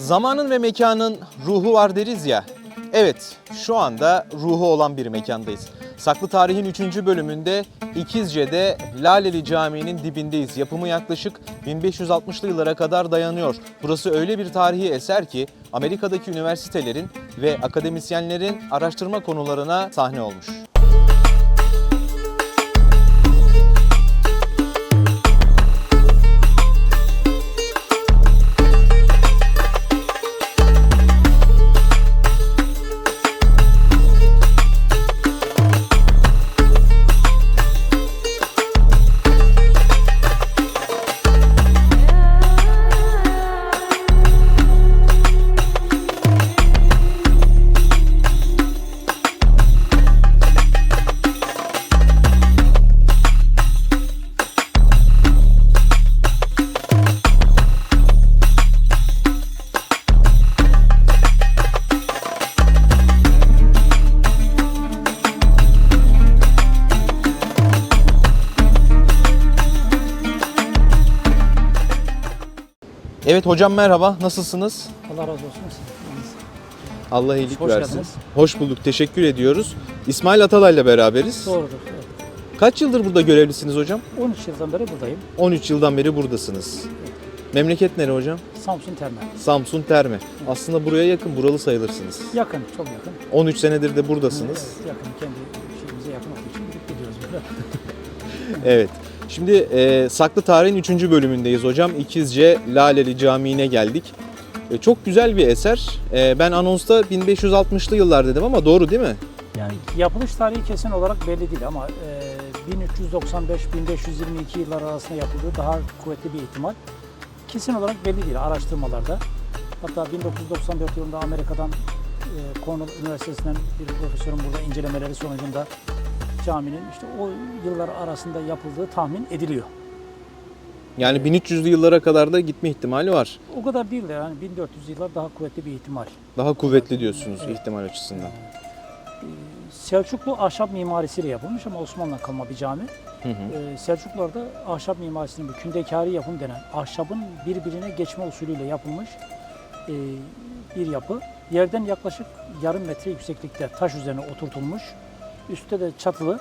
Zamanın ve mekanın ruhu var deriz ya. Evet, şu anda ruhu olan bir mekandayız. Saklı Tarih'in 3. bölümünde İkizce'de Laleli Camii'nin dibindeyiz. Yapımı yaklaşık 1560'lı yıllara kadar dayanıyor. Burası öyle bir tarihi eser ki Amerika'daki üniversitelerin ve akademisyenlerin araştırma konularına sahne olmuş. Evet hocam merhaba, nasılsınız? Allah razı olsun. Allah iyilik Hoş versin. geldiniz. Hoş bulduk, teşekkür ediyoruz. İsmail Atalay'la beraberiz. Doğrudur. evet. Kaç yıldır burada görevlisiniz hocam? 13 yıldan beri buradayım. 13 yıldan beri buradasınız. Memleket nere hocam? Samsun Terme. Samsun Terme. Aslında buraya yakın, buralı sayılırsınız. Yakın, çok yakın. 13 senedir de buradasınız. Evet, yakın. Kendi şeyimize yakın olduğu için gidip gidiyoruz böyle. Evet. Şimdi e, Saklı Tarih'in 3. bölümündeyiz hocam. İkizce Laleli Camii'ne geldik. E, çok güzel bir eser. E, ben anonsta 1560'lı yıllar dedim ama doğru değil mi? Yani yapılış tarihi kesin olarak belli değil ama e, 1395-1522 yıllar arasında yapıldığı daha kuvvetli bir ihtimal. Kesin olarak belli değil araştırmalarda. Hatta 1994 yılında Amerika'dan e, Cornell Üniversitesi'nden bir profesörün burada incelemeleri sonucunda caminin işte o yıllar arasında yapıldığı tahmin ediliyor. Yani 1300'lü yıllara kadar da gitme ihtimali var. O kadar değil de yani 1400 yıllar daha kuvvetli bir ihtimal. Daha kuvvetli diyorsunuz ihtimal açısından. Selçuklu ahşap mimarisiyle yapılmış ama Osmanlı kalma bir cami. Hı hı. Ee, Selçuklularda ahşap mimarisinin bu kündekari yapım denen ahşabın birbirine geçme usulüyle yapılmış e, bir yapı. Yerden yaklaşık yarım metre yükseklikte taş üzerine oturtulmuş. Üstte de çatılı.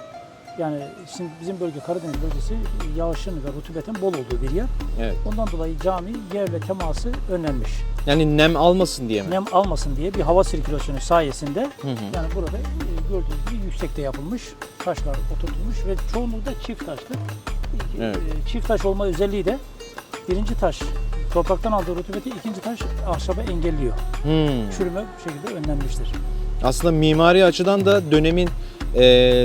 Yani şimdi bizim bölge Karadeniz bölgesi yağışın ve rutubetin bol olduğu bir yer. Evet. Ondan dolayı cami yerle teması önlenmiş. Yani nem almasın diye mi? Nem almasın diye bir hava sirkülasyonu sayesinde Hı hı. yani burada e, gördüğünüz gibi yüksekte yapılmış, taşlar oturtulmuş ve çoğunluğu da çift taşlı. E, Evet. Çift taş olma özelliği de birinci taş topraktan aldığı rutubeti ikinci taş ahşaba engelliyor. Hmm. Çürüme bu şekilde önlenmiştir. Aslında mimari açıdan da dönemin e,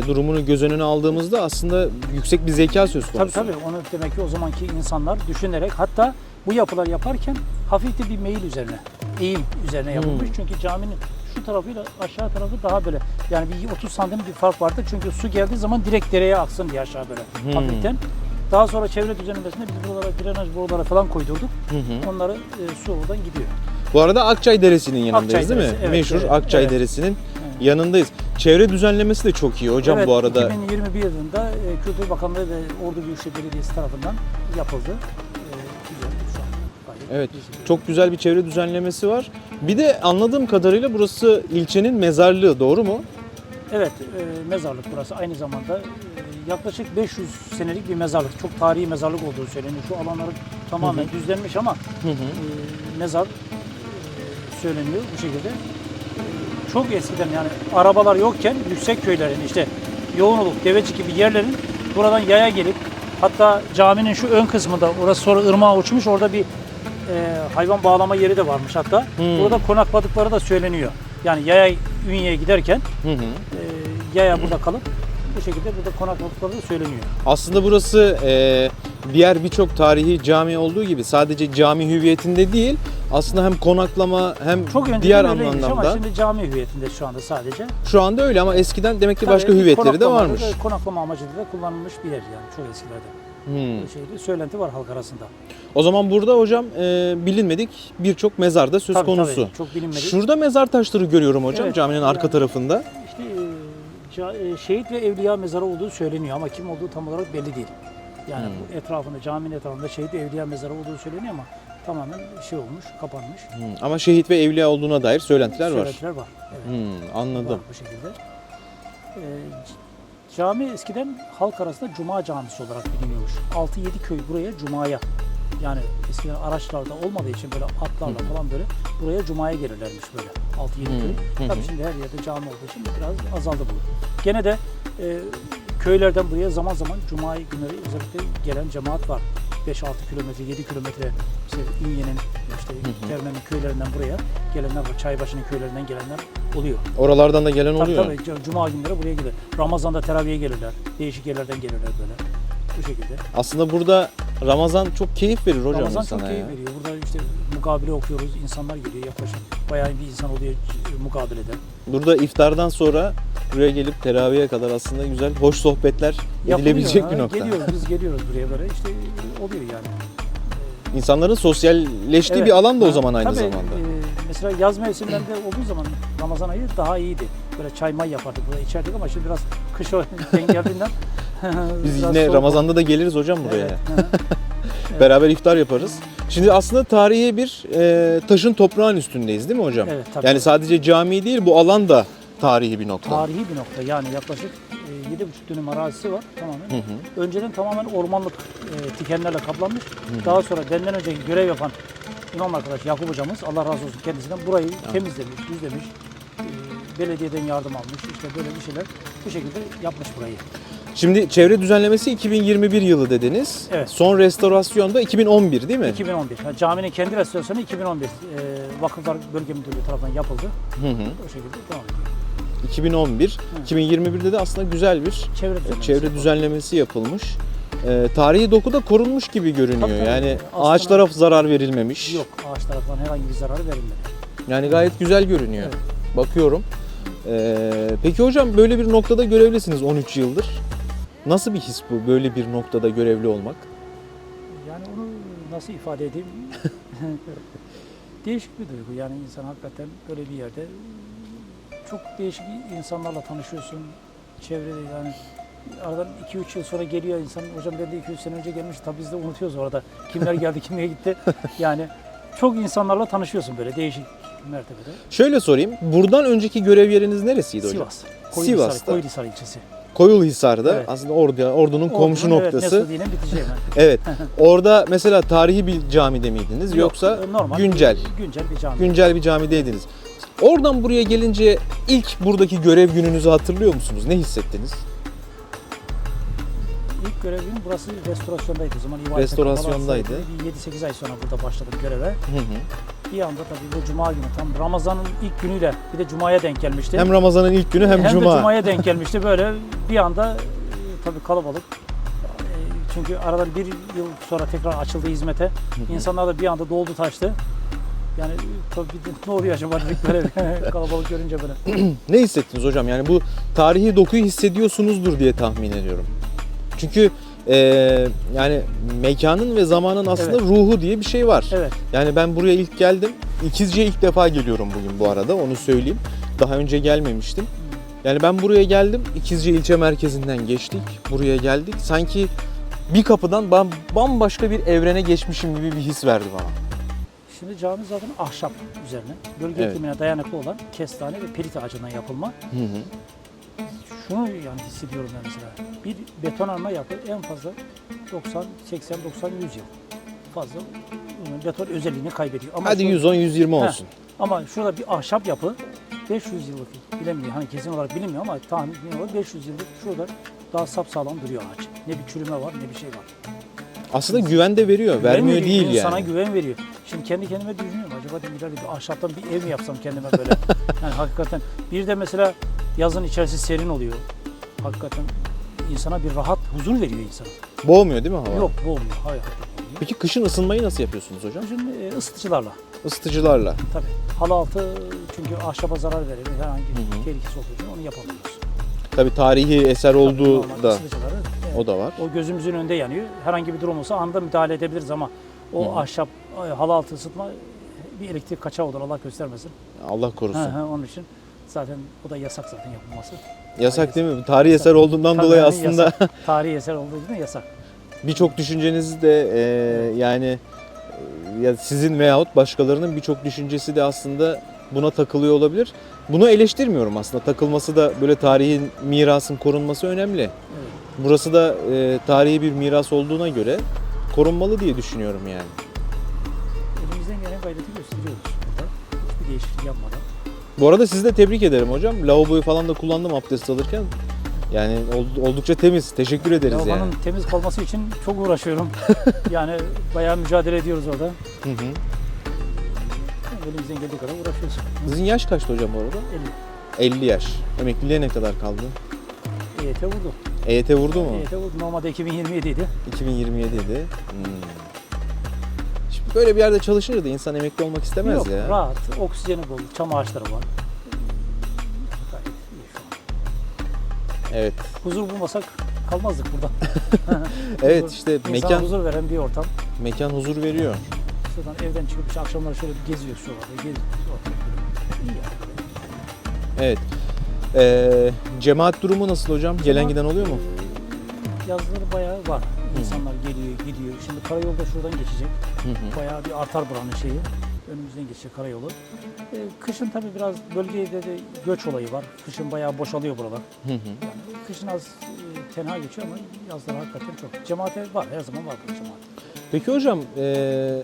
durumunu göz önüne aldığımızda aslında yüksek bir zeka söz Tabii konusu. tabii onu demek ki o zamanki insanlar düşünerek hatta bu yapılar yaparken hafif de bir meyil üzerine, eğim üzerine yapılmış. Hmm. Çünkü caminin şu tarafıyla aşağı tarafı daha böyle yani bir 30 santim bir fark vardı. Çünkü su geldiği zaman direkt dereye aksın diye aşağı böyle Hmm. hafiften. Daha sonra çevre düzenlemesinde biz buralara drenaj boruları falan koydurduk. Hı hı. Onları e, su oradan gidiyor. Bu arada Akçay Deresi'nin yanındayız Akçay değil mi? Deresi, evet, Meşhur evet, Akçay evet. Deresi'nin Evet. yanındayız. Çevre düzenlemesi de çok iyi hocam evet, bu arada. 2021 yılında e, Kültür Bakanlığı ve Ordu Büyükşehir Belediyesi tarafından yapıldı. E, güzel şu an. gayet Evet, güzel. Çok güzel bir çevre düzenlemesi var. Bir de anladığım kadarıyla burası ilçenin mezarlığı doğru mu? Evet, e, mezarlık burası. Aynı zamanda e, yaklaşık 500 senelik bir mezarlık. Çok tarihi mezarlık olduğu söyleniyor. Şu alanları tamamen düzlenmiş ama Hı hı. e, mezar e, söyleniyor bu şekilde. Çok eskiden yani arabalar yokken yüksek köylerin işte yoğun olup deveci gibi yerlerin buradan yaya gelip hatta caminin şu ön kısmında orası sonra ırmağa uçmuş orada bir e, hayvan bağlama yeri de varmış hatta. Hmm. Burada konakladıkları da söyleniyor. Yani yaya Ünye'ye giderken Hı hı. e, yaya burada kalıp bu şekilde burada konakladıkları da söyleniyor. Aslında burası e, diğer birçok tarihi cami olduğu gibi sadece cami hüviyetinde değil, aslında hem konaklama hem Çok önceden diğer öyleymiş ama anlamda. şimdi cami hüviyetinde şu anda sadece. Şu anda öyle ama eskiden demek ki başka Tabii hüviyetleri de varmış. da- konaklama amacıyla da kullanılmış bir yer yani çok eskilerde. Hmm. Bir şeydi, söylenti var halk arasında. O zaman burada hocam e, bilinmedik birçok mezar da söz Tabii, konusu. tabii, çok bilinmedik. Şurada mezar taşları görüyorum hocam Evet, caminin arka yani- tarafında. İşte e, e, şehit ve evliya mezarı olduğu söyleniyor ama kim olduğu tam olarak belli değil. Yani Hmm. bu etrafında, caminin etrafında şehit evliya mezarı olduğu söyleniyor ama tamamen şey olmuş, kapanmış. Hı, Ama şehit ve evliya olduğuna dair söylentiler var. Söylentiler var. Evet. Anladım. Var bu şekilde. Ee, c- cami eskiden halk arasında Cuma camisi olarak biliniyormuş. 6-7 köy buraya Cuma'ya yani eskiden araçlarda olmadığı için böyle atlarla falan böyle buraya Cuma'ya gelirlermiş böyle 6-7 Hı köy. hı. Tabii şimdi her yerde cami olduğu için biraz azaldı bu. Gene de e, köylerden buraya zaman zaman Cuma günleri özellikle gelen cemaat var. 5-6 kilometre, 7 kilometre işte İnye'nin, işte hı. Terme'nin köylerinden buraya gelenler var. Çaybaşı'nın köylerinden gelenler oluyor. Oralardan da gelen Tabii oluyor. tabii cuma günleri buraya gelir. Ramazan'da teraviye gelirler. Değişik yerlerden gelirler böyle. Bu şekilde. Aslında burada Ramazan çok keyif verir hocam Ramazan çok ya. keyif veriyor. Burada işte mukabele okuyoruz. insanlar geliyor yaklaşık. Bayağı bir insan oluyor c- mukabelede. Burada iftardan sonra buraya gelip teraviye kadar aslında güzel, hoş sohbetler Yapılıyor, edilebilecek ha. bir nokta. Geliyoruz biz geliyoruz buraya böyle işte oluyor yani. İnsanların sosyalleştiği Evet. bir alan da o zaman aynı tabii, zamanda. e, mesela yaz mevsimlerinde olduğu zaman Ramazan ayı daha iyiydi. Böyle çay may yapardık burada içerdik ama şimdi biraz kış o geldiğinden Biz yine Ramazan'da da geliriz hocam buraya. Evet. Beraber iftar yaparız. Şimdi aslında tarihi bir e, taşın toprağın üstündeyiz değil mi hocam? evet tabii. Yani sadece cami değil bu alan da tarihi bir nokta. tarihi bir nokta yani yaklaşık e, yedi buçuk dönüm arazisi var tamamen. Hı hı. Önceden tamamen ormanlık e, dikenlerle kaplanmış. Daha sonra benden önce görev yapan imam arkadaş Yakup hocamız Allah razı olsun kendisinden burayı temizlemiş, düzlemiş. E, belediyeden yardım almış. işte böyle bir şeyler bu şekilde yapmış burayı. Şimdi çevre düzenlemesi 2021 yılı dediniz. Evet. Son restorasyon da 2011 değil mi? 2011. Yani caminin kendi restorasyonu 2011 e, Vakıflar Bölge Müdürlüğü tarafından yapıldı. Hı hı. O şekilde devam ediyor. 2011. 2021'de de aslında güzel bir Çevre e, düzenlemesi. çevre düzenlemesi yapılmış. E, tarihi doku da korunmuş gibi görünüyor. Tabii, tabii. Yani Aslında- ağaçlara zarar verilmemiş. Yok ağaç tarafından herhangi bir zararı verilmedi. Yani gayet güzel görünüyor. Evet. Bakıyorum. E, peki hocam böyle bir noktada görevlisiniz 13 yıldır. Nasıl bir his bu böyle bir noktada görevli olmak? Yani onu nasıl ifade edeyim? değişik bir duygu. Yani insan hakikaten böyle bir yerde çok değişik insanlarla tanışıyorsun. Çevrede yani aradan 2-3 yıl sonra geliyor insan. Hocam ben de 2-3 sene önce gelmiş. Tabii biz de unutuyoruz orada. Kimler geldi, kimler gitti. Yani çok insanlarla tanışıyorsun böyle değişik mertebede. Şöyle sorayım. Buradan önceki görev yeriniz neresiydi hocam? Sivas. Koyunhisar, Sivas'ta. Koyunhisar ilçesi. Koyulhisar'da Evet. aslında orada ordunun komşu Ordunun, noktası. Evet, Mesudiye'nin biteceği hemen. Evet. Orada mesela tarihi bir camide miydiniz Yok, yoksa normal, güncel Güncel bir cami. güncel bir camideydiniz? Oradan buraya gelince ilk buradaki görev gününüzü hatırlıyor musunuz? Ne hissettiniz? İlk görevim burası restorasyondaydı o zaman. İbadete Restorasyondaydı. Bir 7-8 ay sonra burada başladım göreve. Hı hı. Bir anda tabii bu cuma günü tam Ramazan'ın ilk günüyle bir de cumaya denk gelmişti. Hem Ramazan'ın ilk günü hem, de cuma. cumaya denk gelmişti. Böyle bir anda e, tabii kalabalık. E, Çünkü aradan bir yıl sonra tekrar açıldı hizmete. İnsanlar da bir anda doldu taştı. Yani tabii ne oluyor acaba dedik böyle kalabalık görünce böyle. Ne hissettiniz hocam? Yani bu tarihi dokuyu hissediyorsunuzdur diye tahmin ediyorum. Çünkü eee, yani mekanın ve zamanın aslında Evet. ruhu diye bir şey var. Evet. Yani ben buraya ilk geldim. İkizce'ye ilk defa geliyorum bugün bu arada onu söyleyeyim. Daha önce gelmemiştim. Yani ben buraya geldim. İkizce ilçe merkezinden geçtik. Buraya geldik. Sanki bir kapıdan bam- bambaşka bir evrene geçmişim gibi bir his verdi bana. Şimdi cami zaten ahşap üzerine. Bölge Evet. iklimine dayanıklı olan kestane ve pelit ağacından yapılma. Hı hı. Şunu yani hissediyorum ben mesela. Bir betonarme yapı en fazla 90, 80, 90, 100 yıl. Fazla beton özelliğini kaybediyor. Ama Hadi şu- 110-120 Heh. olsun. Ama şurada bir ahşap yapı 500 yıllık bilemiyor. Hani kesin olarak bilinmiyor ama tahmin olarak 500 yıllık şurada daha sapsağlam duruyor ağaç. Ne bir çürüme var ne bir şey var. Aslında güven de veriyor. Güven Vermiyor veriyor, değil yani. güven veriyor. Şimdi kendi kendime düşünüyorum. Acaba dedim ileride bir ahşaptan bir ev mi yapsam kendime böyle. yani hakikaten. Bir de mesela yazın içerisi serin oluyor. Hakikaten insana bir rahat, huzur veriyor insana. Boğmuyor değil mi hava? Yok boğmuyor. Hayır, boğmuyor. Peki kışın ısınmayı nasıl yapıyorsunuz hocam? Şimdi e, ısıtıcılarla Isıtıcılarla. tabii. Halı altı çünkü ahşaba zarar verir. Herhangi Hı hı. bir tehlikesi olduğu için onu yapamıyoruz. Tabii tarihi eser olduğu normal da ısıtıcıları, evet, o da var. o gözümüzün önünde yanıyor. Herhangi bir durum olsa anında müdahale edebiliriz ama o Hı hı. ahşap halı altı ısıtma bir elektrik kaçağı olur Allah göstermesin. Allah korusun. Hı hı, onun için zaten o da yasak zaten yapılması. Yasak değil mi? Tarihi eser olduğundan Tabii dolayı aslında yasak. Tarihi eser olduğu için yasak. birçok düşüncenizi de e, yani ya sizin veyahut başkalarının birçok düşüncesi de aslında buna takılıyor olabilir. Bunu eleştirmiyorum aslında. Takılması da böyle tarihin mirasın korunması önemli. Burası da e, tarihi bir miras olduğuna göre korunmalı diye düşünüyorum yani. Gayreti gösteriyoruz burada. Hiçbir değişiklik yapmadan. Bu arada sizi de tebrik ederim hocam. Lavaboyu falan da kullandım abdest alırken. Yani ol- oldukça temiz. Teşekkür ederiz Lavabonun yani. temiz kalması için çok uğraşıyorum. yani bayağı mücadele ediyoruz orada. Hı hı. Elimizden geldiği kadar uğraşıyoruz. Sizin yaş kaçtı hocam bu arada? 50 yaş. Emekliliğe ne kadar kaldı? EYT vurdu. EYT vurdu mu? EYT vurdu. Normalde 2027 idi. 2027 idi. Hmm. Böyle bir yerde çalışınca da insan emekli olmak istemez Yok, ya. rahat. Oksijeni bol. Çam ağaçları var. Evet. Huzur bulmasak kalmazdık burada. Evet Huzur- işte mekan huzur veren bir ortam. mekan huzur veriyor. Şuradan evden çıkıp işte akşamları şöyle bir geziyoruz şuralarda. İyi yani. Evet. Ee, cemaat durumu nasıl hocam? Gelen Cemaat, giden oluyor mu? e, Yazları bayağı var. İnsanlar geliyor, gidiyor. Şimdi karayolda şuradan geçecek. Hı hı. Bayağı bir artar buranın şeyi. Önümüzden geçecek karayolu. E, kışın tabii biraz bölgede de göç olayı var. Kışın bayağı boşalıyor buralar. Hı hı. Yani kışın az e, tenha geçiyor ama yazları hakikaten çok. Cemaate var, her zaman var burada cemaat. Peki hocam ee,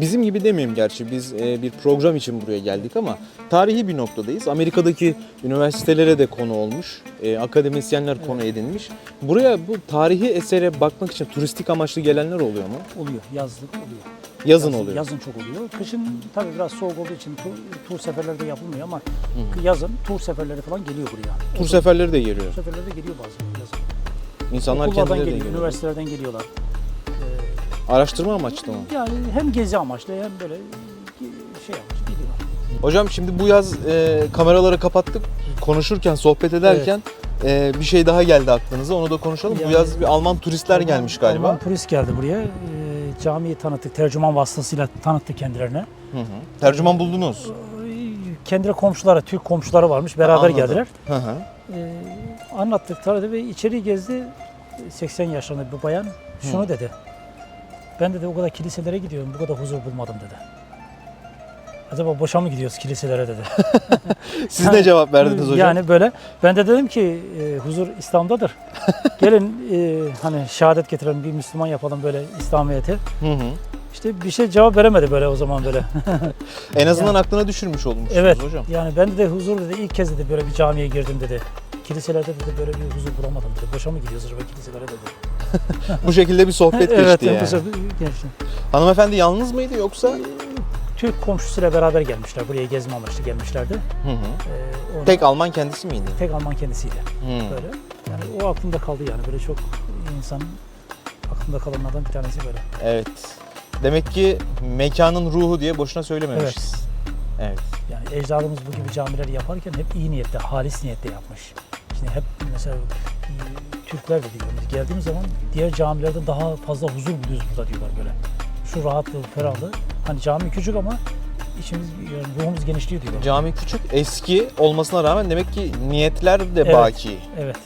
bizim gibi demeyeyim gerçi biz ee, bir program için buraya geldik ama tarihi bir noktadayız. Amerika'daki üniversitelere de konu olmuş. Ee, akademisyenler konu edinmiş. Buraya bu tarihi esere bakmak için turistik amaçlı gelenler oluyor mu? Oluyor, yazlık oluyor. Yazın oluyor. Yazın çok oluyor. Kışın tabii biraz soğuk olduğu için tur, tur seferleri de yapılmıyor ama yazın tur seferleri falan geliyor buraya. Tur seferleri de geliyor. tur seferleri de geliyor bazen yazın. İnsanlar Okullardan kendileri de geliyor, geliyor. üniversitelerden geliyorlar. Araştırma amaçlı mı? yani hem gezi amaçlı hem böyle şey amaçlı gidiyorlar. Hocam şimdi bu yaz e, kameraları kapattık. Konuşurken, sohbet ederken e, bir şey daha geldi aklınıza. Onu da konuşalım. Yani- bu yaz bir Alman turistler gelmiş galiba. Alman turist geldi buraya. Ee, camiyi tanıttık, tercüman vasıtasıyla tanıttı kendilerine. Hı hı. Tercüman buldunuz. Ee, Kendi komşuları, Türk komşuları varmış. Beraber Anladım. geldiler. Hı hı. Ee, anlattık ve içeri gezdi. 80 yaşlarında bir bayan şunu dedi. Ben dedi o kadar kiliselere gidiyorum, bu kadar huzur bulmadım dedi. Acaba boşa mı gidiyoruz kiliselere dedi. Siz ne cevap verdiniz hocam? Yani böyle. Ben de dedim ki e, huzur İslam'dadır. Gelin e, hani şehadet getirelim bir Müslüman yapalım böyle İslamiyet'i. Hı hı. İşte bir şey cevap veremedi böyle o zaman böyle. En azından aklına düşürmüş olmuşsunuz evet. hocam. Yani ben de huzur dedi ilk kez dedi böyle bir camiye girdim dedi. Kiliselerde dedi böyle bir huzur bulamadım dedi. Boşa mı gidiyoruz acaba kiliselere dedi. Bu şekilde bir sohbet geçti evet, yani. bu sefer geçti. Hanımefendi yalnız mıydı yoksa? Türk komşusuyla beraber gelmişler. Buraya gezme amaçlı gelmişlerdi. Hı hı. Ee, Tek Alman kendisi miydi? tek Alman kendisiydi. Hı. Böyle. Yani o aklımda kaldı yani böyle çok insanın aklında kalanlardan bir tanesi böyle. Evet. Demek ki mekanın ruhu diye boşuna söylememişiz. Evet. Yani ecdadımız bu gibi camileri yaparken hep iyi niyetle, halis niyetle yapmış. Şimdi hep mesela Türkler de diyor, biz geldiğimiz zaman diğer camilerden daha fazla huzur buluyoruz burada diyorlar böyle. Şu rahatlığı, ferahlığı. Hani cami küçük ama içimiz, yani ruhumuz genişliyor diyorlar. Cami küçük, eski olmasına rağmen demek ki niyetler de Evet. baki. Evet.